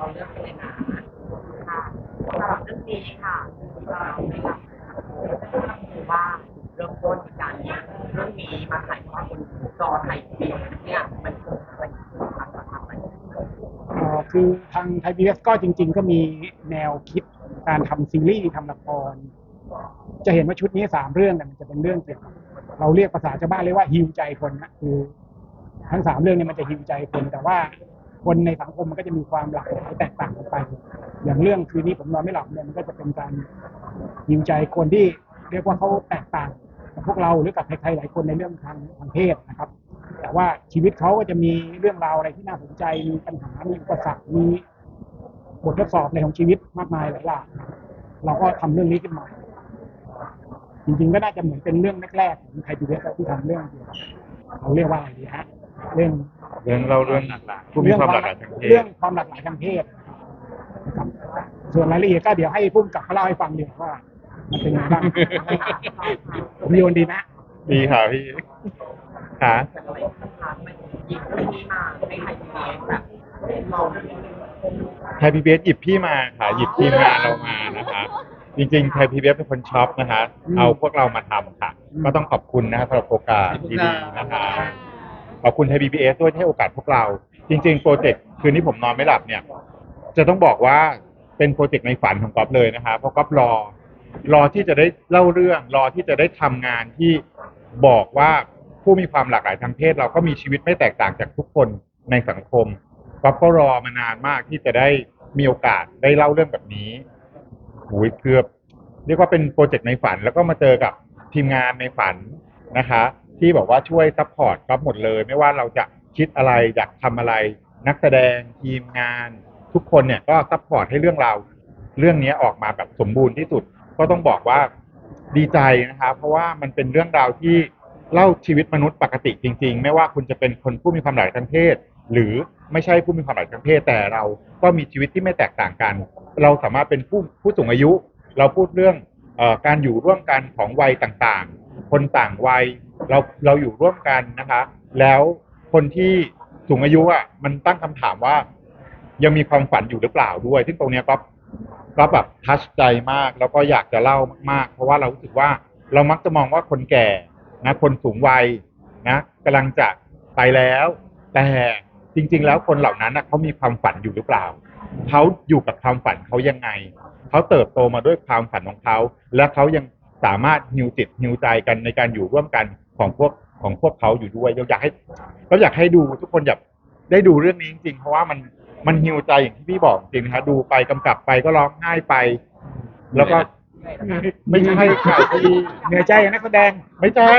เราเลือกกันเลยนะค่ะสำหรับเรื่องนี้ค่ะเราในหลักคือว่าเริ่มต้นจากการเรื่องนี้มาถ่ายทอดบนจอไทยทีวีเนี่ยมันเกิดอะไรขึ้นคะจะทำอะไรเอ่อคือทางไทยพีเอสก็จริง ๆ ก็มีแนวคิดการทำซีรีส์ทำละคร จะเห็นว่าชุดนี้สามเรื่องเนี่ยมันจะเป็นเรื่องเกี่ยวกับเราเรียกภาษาชาวบ้านเรียกว่าฮิวใจคนนะคือทั้งสามเรื่องเนี่ยมันจะฮิวใจคนแต่ว่า คนในสังคมมันก็จะมีความหลากหลายแตกต่างกันไป อย่างเรื่องคืนนี้ผมนอนไม่หลับเนี่ยมันก็จะเป็นการฮิวใจคนที่เรียกว่าเขาแตกต่างกับพวกเราหรือกับใครๆหลายคนในเรื่องทางทางเพศนะครับ แต่ว่าชีวิตเขาก็จะมีเรื่องราวอะไรที่น่าสนใจมีปัญหามีอุปสรรคมีบททดสอบในของชีวิตมากมายหลายอย่างเราก็ทำเรื่องนี้ขึ้นมาจริงๆก็น่าจะเหมือนเป็นเรื่องแรกๆของไทยพีบีเอสที่ทำเรื่องเดียวกับเราเรียกว่าอะไรดีฮะเรื่อง เรื่องเราเรื่องผู้มีความหลากหลายทางเพเรื่อศงความหลากหลายทางเพศนะครับส่วนรายละเอียดก็เดี๋ยวให้พุ่มกับเขาเล่าให้ฟังดีกว่าว่ามันเป็นยังไงบ้างผมโยนดีไหมดีค่ะพี่หาเกิดอะไรขึ้นคะมันหยิบเรื่องนี้มาให้ไทยทีวีแบบมองไทยพีบีเอสหยิบพี่มาค่ะ หยิบทีมงานเรามานะคะจริงๆไทยพีบีเอสเป็นคนช็อปนะคะ เอาพวกเรามาทำค่ะ ก็ต้องขอบคุณนะคะสำหรับโอกาสดีๆนะคะ ขอบคุณไทยพีบีเอสด้วยที่ให้โอกาสพวกเรา จริงๆ โปรเจกต์คืนนี้ผมนอนไม่หลับเนี่ย จะต้องบอกว่าเป็นโปรเจกต์ในฝันของก๊อฟเลยนะคะเพราะก๊อฟรอ รอที่จะได้เล่าเรื่องรอที่จะได้ทำงานที่บอกว่าผู้มีความหลากหลายทางเพศ เราก็มีชีวิตไม่แตกต่างจากทุกคนในสังคมก๊อฟก็รอมานานมากที่จะได้มีโอกาสได้เล่าเรื่องแบบนี้หูยเกือบเรียกว่าเป็นโปรเจกต์ในฝัน แล้วก็มาเจอกับทีมงานในฝันนะคะ ที่บอกว่าช่วยซัพพอร์ตก๊อฟหมดเลย ไม่ว่าเราจะคิดอะไรอยากทำอะไร นักแสดงทีมงาน ทุกคนเนี่ยก็ซัพพอร์ตให้เรื่องราวเรื่องนี้ออกมาแบบสมบูรณ์ที่สุด ก็ต้องบอกว่าดีใจนะครับเพราะว่ามันเป็นเรื่องราวที่เล่าชีวิตมนุษย์ปกติจริง ๆ ไม่ว่าคุณจะเป็นคนผู้มีความหลากหลายทางเพศ หรือไม่ใช่ผู้มีความหลากหลายทางเพศแต่เราก็มีชีวิตที่ไม่แตกต่างกัน เราสามารถเป็นผู้ผู้สูงอายุ เราพูดเรื่องอการอยู่ร่วมกันของวัยต่างๆ คนต่างวัย เราเราอยู่ร่วมกันนะคะ แล้วคนที่สูงอายุอะมันตั้งคำถามว่า ยังมีความฝันอยู่หรือเปล่าด้วย ซึ่งตรงเนี้ยก็ก็แบบทัชใจมาก แล้วก็อยากจะเล่ามากๆ เพราะว่าเรารู้สึกว่าเรามักจะมองว่าคนแก่นะคนสูงวัยนะกำลังจะไปแล้ว แต่จริง ๆ แล้วคนเหล่านั้นนะเขามีความฝันอยู่หรือเปล่าเขาอยู่กับความฝันเขายังไงเขาเติบโตมาด้วยความฝันของเขา และเขายังสามารถฮิวจิตฮิวใจกันในการอยู่ร่วมกัน ของพวกของพวกเขาอยู่ด้วยเราอยากให้เราอยากให้ดูทุกคนอยากได้ดูเรื่องนี้จริงๆ เพราะว่ามันมันฮิวใจอย่างที่พี่บอกจริงนะคะดูไปกำกับไปก็ร้องไห้ไป แล้วก็ไม่ใช่ค่ะพี่เหนื่อยใจกับนักแสดงไม่ใช่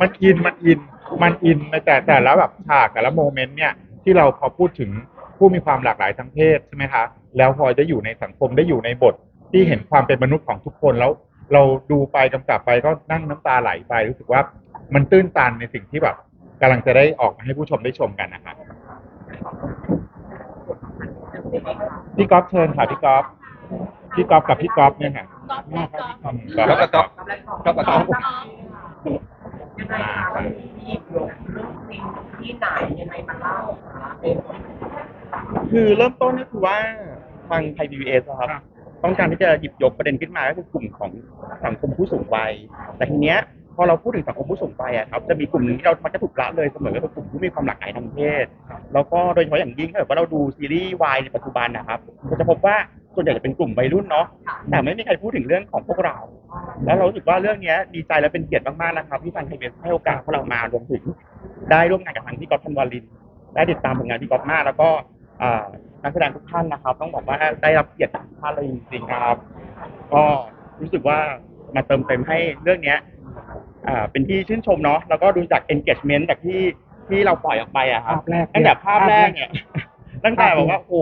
มันอินมันอิน มันอินในแต่แต่ละแบบฉากแต่ละโมเมนต์เนี่ยที่เราพอพูดถึงผู้มีความหลากหลายทางเพศใช่ไหมคะ แล้วพอได้อยู่ในสังคมได้อยู่ในบทที่เห็นความเป็นมนุษย์ของทุกคนแล้ว เราดูไปกำกับไปก็นั่งน้ำตาไหลไปรู้สึกว่า มันตื้นตันในสิ่งที่แบบกำลังจะได้ออกมาให้ผู้ชมได้ชมกันนะคะพี่ก๊อฟเชิญค่ะพี่ก๊อฟพี่ก๊อฟกับพี่ก๊อฟเนี่ยค่ะก๊อฟแรกก๊อฟก๊อฟกับก๊อฟก็ประกอบก๊อฟยังไงคะวันนี้หยิบยกเรื่องจริงที่ไหนยังไงมาเล่าคะเป็นคือเริ่มต้นก็คือว่าทางไทย PBS อะครับครับ ต้องการที่จะหยิบยกประเด็นขึ้นมาก็คือกลุ่มของสังคมผู้สูงวัย แต่ทีเนี้ย พอเราพูดถึงสังคมผู้สูงวัยอะครับจะมีกลุ่มหนึงที่เรามักจะถูกละเลยเสมอก็คือกลุ่มผู้มีความหลากหลายทางเพศ แล้วก็โดยเฉพาะอย่างยิ่งถ้าเกิดว่าเราดูซีรีส์วายในปัจจุบันนะครับเราจะพบว่าส่วนใหญ่จะเป็นกลุ่มวัยรุ่นเนาะแต่ไม่มีใครพูดถึงเรื่องของพวกเรา แล้วเรารู้สึกว่าเรื่องเนี้ยดีใจและเป็นเกียรติมากๆนะครับที่ทางไทยเบสให้โอกาสพวกเรามารวมถึง ได้ร่วมงานกับทางพี่ก๊อฟธันวาลิน ได้ติดตามผลงานพี่ก๊อฟมากแล้วก็อ่านักแสดงทุกท่านนะครับ ต้องบอกว่าได้รับเกียรติจากทุกท่านเลยจริงๆครับ ก็รู้สึกว่ามาเติมเต็มให้เรื่องเนี้ย อ่าเป็นที่ชื่นชมเนาะแล้วก็ดูจาก engagement จากที่ที่เราปล่อยออกไปอะครับภาพแรกตั้งแต่ภาพแรกเนี่ยตั้งแต่บอกว่าโอ้โห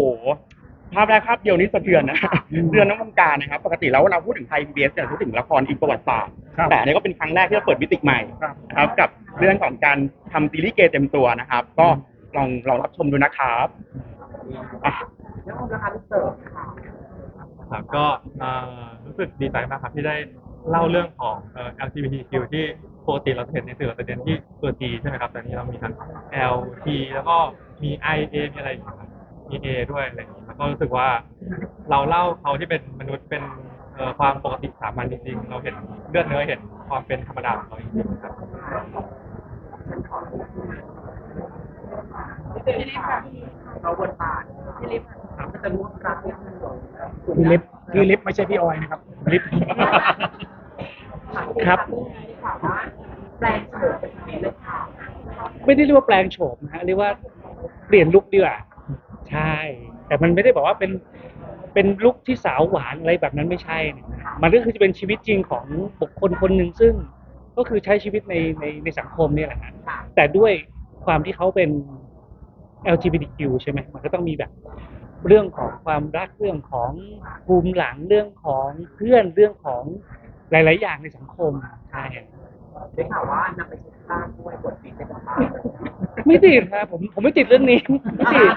ภาพแรกภาพเดียวนี้สะเทือนนะอืมเตือนทั้งวงการนะครับปกติแล้วเราพูดถึงไทยพีบีเอสเนี่ยพูดถึงละครอิงประวัติศาสตร์ครับแต่อันนี้ก็เป็นครั้งแรกที่เราเปิดมิติใหม่ครับนะครับกับเรื่องของการทำซีรีส์เกย์เต็มตัวนะครับ ก็ลองลองรับชมดูนะครับอะเรื่องของราคาที่เสิร์ฟค่ะครับก็เอ่อรู้สึกดีใจมากครับที่ได้ เล่าเรื่องของเอ่อ LGBTQ ที่ปกติเราจะเห็นในสื่อเราจะเน้นที่ตัว T ใช่ไหมครับ แต่นี้เรามีทั้ง L T แล้วก็มี I A มีอะไรอย่างเงี้ยครับมี A ด้วยอะไรอย่างงี้แล้วก็รู้สึกว่าเราเล่าเขาที่เป็นมนุษย์เป็นเอ่อความปกติสามัญจริงๆ เราเห็นเลือดเนื้อเห็นความเป็นธรรมดาของเขาจริงๆครับ พี่ลิฟค่ะเราบนบาทพี่ลิฟต์ค่ะมันจะร่วมรักนิดนึงพี่ลิฟพี่ลิฟไม่ใช่พี่ออยนะครับ ลิฟครับถามว่าแปลงโฉมเป็นสีเลยค่ะไม่ได้เรียกว่าแปลงโฉมนะฮะเรียกว่าเปลี่ยนลุคดีกว่าใช่ แต่มันไม่ได้บอกว่าเป็นเป็นลุคที่สาวหวานอะไรแบบนั้นไม่ใช่นะมันก็คือจะเป็นชีวิตจริงของบุคคลคนหนึ่งซึ่ง ก็คือใช้ชีวิตในในในสังคมเนี่ยแหละฮะค่ะแต่ด้วยความที่เขาเป็น LGBTQ ใช่ไหมมันก็ต้องมีแบบ เรื่องของความรักเรื่องของภูมิหลังเรื่องของเพื่อนเรื่องของหลาย ๆ อย่างในสังคมใช่ได้ข่าวว่านำไปเช็คบ้านด้วยบทสีเป็นบ้านไม่ติดครับผมผมไม่ติดเรื่องนี้ไม่ติด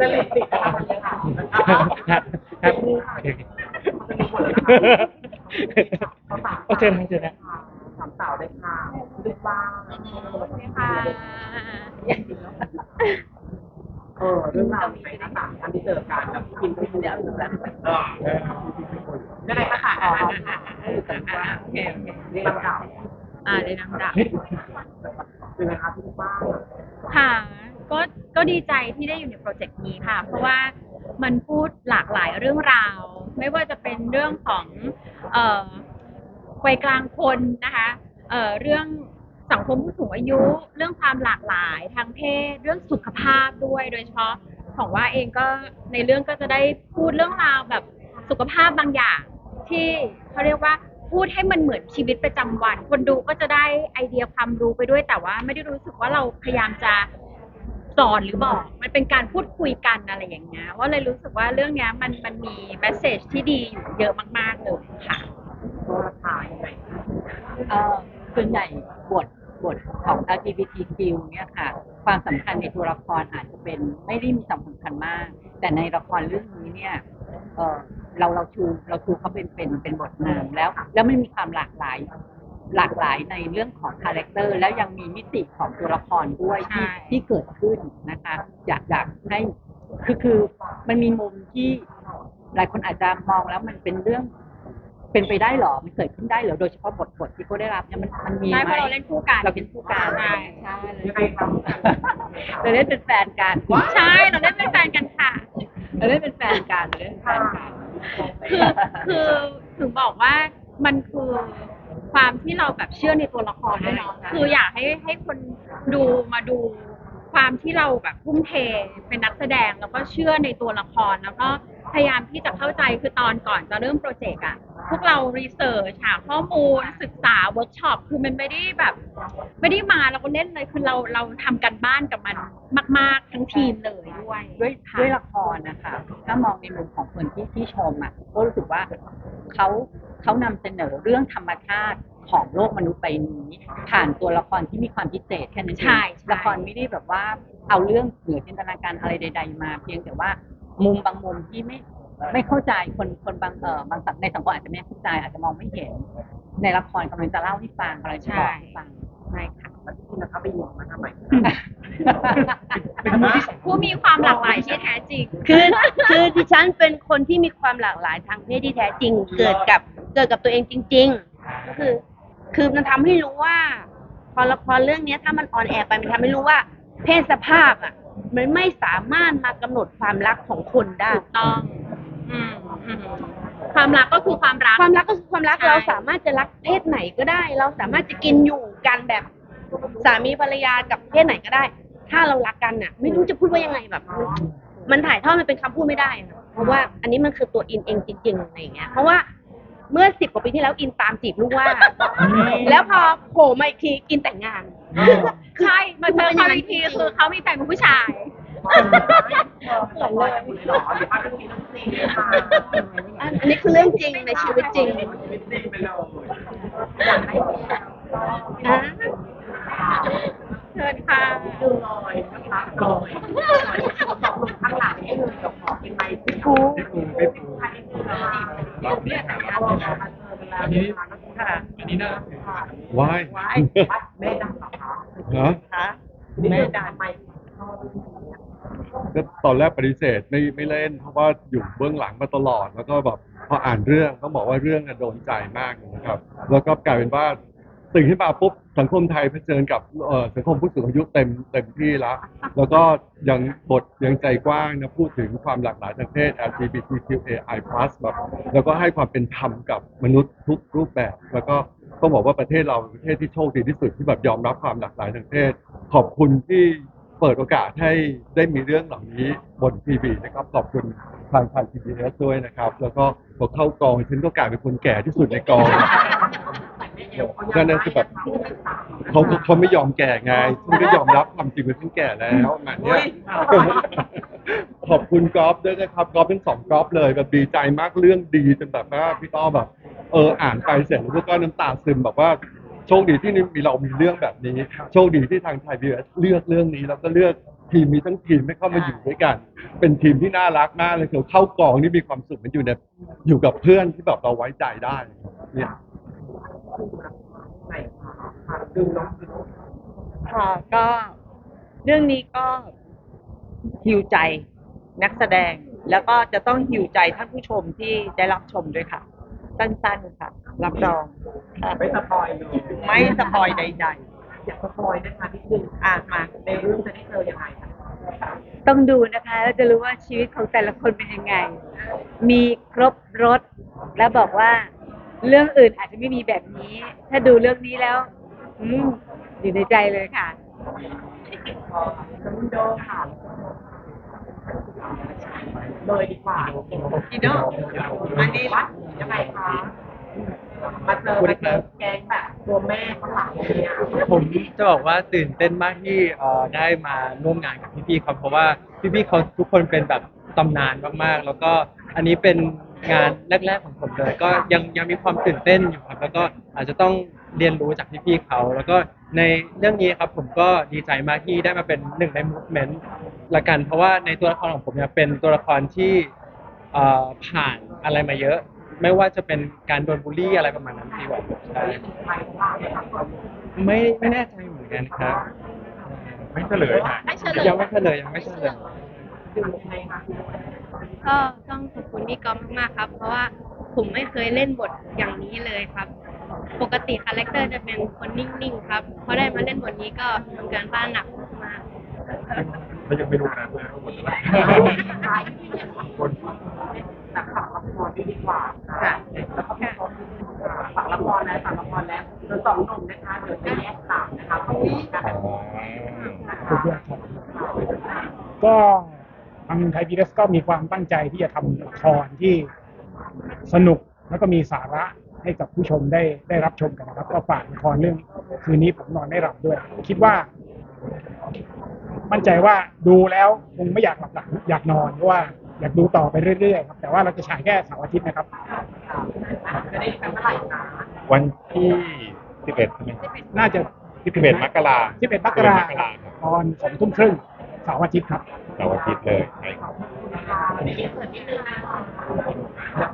จะเรียนติดอะไรเลยค่ะครับครับจะมีผลแล้วนะคะโอเคนะเจอนะสามสาวได้ค่ะลึกบ้างค่ะเออเรื่องราวใน ไงก็ค่ะอ่าอ่าอ่าโอเคโอเคนี่ลำดับอ่าได้นำดับเป็นไงคะพี่บ้างค่ะ ก็ก็ดีใจที่ได้อยู่ในโปรเจกต์นี้ค่ะ เพราะว่ามันพูดหลากหลายเรื่องราว ไม่ว่าจะเป็นเรื่องของเอ่อวัยกลางคนนะคะเอ่อเรื่องสังคมผู้สูงอายุ เรื่องความหลากหลายทางเพศ เรื่องสุขภาพด้วยโดยเฉพาะ ของว่าเองก็ในเรื่องก็จะได้พูดเรื่องราวแบบสุขภาพบางอย่าง ที่เขาเรียกว่าพูดให้มันเหมือนชีวิตประจำวัน คนดูก็จะได้ไอเดียความรู้ไปด้วยแต่ว่าไม่ได้รู้สึกว่าเราพยายามจะสอนหรือบอก มันเป็นการพูดคุยกันอะไรอย่างเงี้ยว่าเลยรู้สึกว่าเรื่องเนี้ยมันมันมีแมสเซจที่ดีอยู่เยอะมาก ๆเลยค่ะตัวถ่ายยังไงเอ่อส่วนใหญ่บท บทของ LGBTQ เนี่ยค่ะ ความสำคัญในตัวละครอาจจะเป็นไม่ได้มีสำคัญมาก แต่ในละครเรื่องนี้เนี่ยเอ่อเราเราชูเราชูเขาเป็นเป็นเป็นบทนำแล้ว แล้วไม่มีความหลากหลาย หลากหลายในเรื่องของคาแรคเตอร์ แล้วยังมีมิติของตัวละครด้วยที่ใช่ ที่เกิดขึ้นนะคะ อยากอยากให้คือคือมันมีมุมที่หลายคนอาจจะมองแล้วมันเป็นเรื่อง เป็นไปได้เหรอ มันเกิดขึ้นได้เหรอ โดยเฉพาะบทบทที่เขาได้รับเนี่ยมันมันมีใช่ไหเพมราะเราเล่นคู่กันเราเป็นคู่กันใช่ใช่ยังไงครับเราเล่นเป็นแฟนกันใช่เราเล่นเป็นแฟนกันค่ะเราเล่นเป็นแฟนกันเราเล่นเป็นแฟนกันคือคือถึงบอกว่ามันคือความที่เราแบบเชื่อในตัวละครด้วยเนาะคืออยากให้ให้คนดูมาดูความที่เราแบบทุ่มเทเป็นนักแสดงแล้วก็เชื่อในตัวละครแล้วก็ พยายามที่จะเข้าใจคือตอนก่อนจะเริ่มโปรเจกต์อะพวกเรารีเสิร์ชหาข้อมูลศึกษาเวิร์กช็อปคือมันไม่ได้แบบ ไม่ได้มาเราก็เล่นเลยคือเราเราทำกันบ้านกับมันมาก ๆ ทั้งทีมเลยด้วยด้วยค่ะ ด้วยละครนะคะถ้ามองในมุมของคนที่ที่ชมอะก็รู้สึกว่าเขาเขานำเสนอเรื่องธรรมชาติของโลกมนุษย์ใบนี้ ผ่านตัวละครที่มีความพิเศษแค่นั้นเองใช่ใช่ ละครไม่ได้แบบว่าเอาเรื่องเหนือจินตนาการอะไรใด ๆ มา เพียงแต่ว่า มุมบางมุมที่ไม่ไม่เข้าใจคนคนบางเออบางสังในสังคมอาจจะไม่เข้าใจอาจจะมองไม่เห็น ในละครกำลังจะเล่าให้ฟังกำลังจะบอกให้ฟังใช่ค่ะแล้วที่นะครับไปหยิบมาทำไมเป็นมือที่สามผู้มีความหลากหลายที่แท้จริง คือคือดิฉันเป็นคนที่มีความหลากหลายทางเพศที่แท้จริง เกิดกับเกิดกับตัวเองจริง ๆ ก็คือ คือมันทำให้รู้ว่า พอละครเรื่องเนี้ยถ้ามันออนแอร์ไปมันทำให้รู้ว่า เพศสภาพอะ มันไม่สามารถมากำหนดความรักของคนได้ ถูกต้องอืมอืมความรักก็คือความรัก ความรักก็คือความรักใช่ เราสามารถจะรักเพศไหนก็ได้ เราสามารถจะกินอยู่กันแบบสามีภรรยากับเพศไหนก็ได้ ถ้าเรารักกันน่ะ ไม่รู้จะพูดว่ายังไงแบบ มันถ่ายทอดมันเป็นคำพูดไม่ได้อะเพราะว่าอันนี้มันคือตัวอินเองจริงๆอะไรอย่างเงี้ย เพราะว่าเมื่อสิบกว่าปีที่แล้วอินตามจีบลูกว่า แล้วพอโผล่มาอีกทีอินแต่งงาน ใช่มาเจอเขาอีกทีคือเขามีแฟนเป็นผู้ชาย เหมือนเลยเหรอหรือว่าเป็นมีน้ำซีค่ะอันอันนี้คือเรื่องจริงในชีวิตจริงชีวิตจริงไปเลยอยากให้อะเชิญค่ะดูลอยนะคะลอยตกลงข้างหลังให้เลยกับขอเป็นไมค์กูไม่ปูไม่ปูใครเป็นเราเนี่ยแต่งงานมาเจอกันแล้วอันนี้อันนี้น่าว้าย ว้ายแม่ดังเหรอคะเหรอแม่ดังไมค์ก็ตอนแรกปฏิเสธไม่ไม่เล่น เพราะว่าอยู่เบื้องหลังมาตลอด แล้วก็แบบพออ่านเรื่องต้องบอกว่าเรื่องเนี่ยโดนใจมากนะครับ แล้วก็กลายเป็นว่าตื่นขึ้นมาปุ๊บสังคมไทยเผชิญกับเอ่อสังคมผู้สูงอายุเต็มเต็มที่แล้ว แล้วก็ยังบทยังใจกว้างนะพูดถึงความหลากหลายทางเพศ LGBTQAI+ แบบแล้วก็ให้ความเป็นธรรมกับมนุษย์ทุกรูปแบบ แล้วก็ ต้องบอกว่าประเทศเราเป็นประเทศที่โชคดีที่สุดที่แบบยอมรับความหลากหลายทางเพศขอบคุณที่เปิดโอกาสให้ได้มีเรื่องเหล่านี้บนทีวีนะครับขอบคุณทางทางทีวีเอสด้วยนะครับ แล้วก็พอเข้ากองฉันก็กลายเป็นคนแก่ที่สุดในกองนั่นนั่นคือแบบเขาเขาเขาไม่ยอมแก่ไงฉันก็ยอมรับความจริงว่าฉันแก่แล้วงานเนี้ยขอบคุณกอล์ฟด้วยนะครับกอล์ฟเป็นสองกอล์ฟเลยแบบดีใจมากเรื่องดีจนแบบว่าพี่ต้อแบบ เอออ่านไปเสร็จแล้วก็น้ำตาซึมแบบว่าโชคดีที่มีเรามีเรื่องแบบนี้ โชคดีที่ทางไทยพีเลือกเรื่องนี้แล้วก็เลือกทีมมีทั้งทีมให้เข้ามาอยู่ด้วยกัน เป็นทีมที่น่ารักมากเลยคือเข้ากองนี่มีความสุขมันอยู่ในอยู่กับเพื่อนที่แบบเราไว้ใจได้ เนี่ยไหนคะดูน้องดูค่ะก็เรื่องนี้ก็ฮิวใจนักแสดงแล้วก็จะต้องฮิวใจท่านผู้ชมที่ได้รับชมด้วยค่ะ สั้นๆค่ะ รับรองค่ะไม่สปอยเลยไม่สปอยใด อยากสปอยนะคะนิดนึงๆ อะมา ในเรื่องจะได้เจอยังไงคะต้องดูนะคะ แล้วจะรู้ว่าชีวิตของแต่ละคนเป็นยังไง มีครบรถ แล้วบอกว่า เรื่องอื่นอาจจะไม่มีแบบนี้ ถ้าดูเรื่องนี้แล้ว อืมอยู่ในใจเลยค่ะน้องโดค่ะ เลยดีกว่าพี่โน่อันนี้วัดยังไงคะมาเจอมาเจอแก๊งแบบตัวแม่ข้างหลังเนี่ยผมจะบอกว่าตื่นเต้นมากที่เอ่อได้มาร่วมงานกับพี่ๆเขาเพราะว่าพี่ๆเขาทุกคนเป็นแบบตำนานมากๆ แล้วก็อันนี้เป็นงานแรกๆของผมเลย ก็ยังยังมีความตื่นเต้นอยู่ครับ แล้วก็อาจจะต้องเรียนรู้จากพี่ๆเขา แล้วก็ ในเรื่องนี้ครับผมก็ดีใจมากที่ได้มาเป็นหนึ่งในมูฟเมนต์ละกัน เพราะว่าในตัวละครของผมเนี่ยเป็นตัวละครที่เอ่อผ่านอะไรมาเยอะ ไม่ว่าจะเป็นการโดนบูลลี่อะไรประมาณนั้นที่แบบใช่ไม่ไม่แน่ใจเหมือนกันครับ ไม่เฉลยค่ะไม่เฉลย ยังไม่เฉลยยังไม่เฉลยก็ต้องขอบคุณพี่ก๊อฟมากๆครับ เพราะว่าผมไม่เคยเล่นบทอย่างนี้เลยครับ ปกติคาแรคเตอร์จะเป็นคนนิ่งๆครับพอได้มาเล่นบทนี้ก็ทำการบ้านหนักมากเรายังไม่รู้นะว่าหมดอะไรแต่ฝากละครด้วยดีกว่าค่ะแล้วก็พี่เขาฝากละครแล้วฝากละครแล้วเดี๋ยวสองหนุ่มนะคะเดี๋ยวจะแยกสามนะคะตรงนี้กันขอบคุณครับก็ทางไทยพีเอสก็มีความตั้งใจที่จะทำละครที่สนุกแล้วก็มีสาระ ให้กับผู้ชมได้ได้รับชมกันนะครับก็ฝากละครเรื่องคืนนี้ผมนอนไม่หลับด้วย คิดว่า มั่นใจว่าดูแล้วคงไม่อยากหลับหลับอยากนอนเพราะว่าอยากดูต่อไปเรื่อยๆครับแต่ว่าเราจะฉายแค่เสาร์อาทิตย์นะครับจะได้กันเมื่อไหร่นะวันที่สิบเอ็ดใช่ไหมน่าจะสิบเอ็ดมกรา11มกรา11มกราครับตอนสองทุ่มครึ่งเสาร์อาทิตย์ครับเสาร์อาทิตย์เลยใช่ครับ